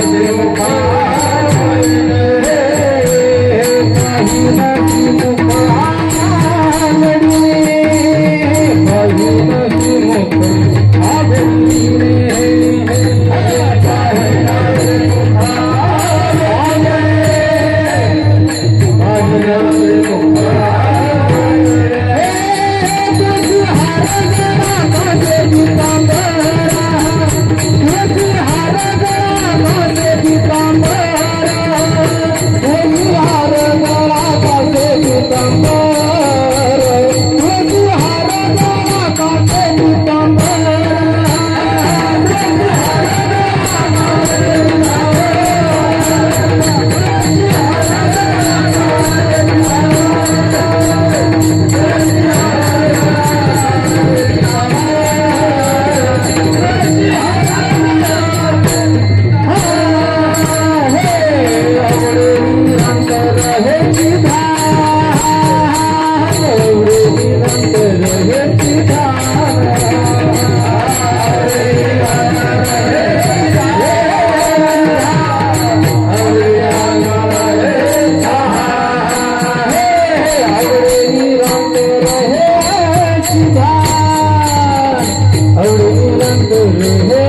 vai ser 让我 ಸಿದ್ಧ ಅವಳಿರಂದರು ಹೇ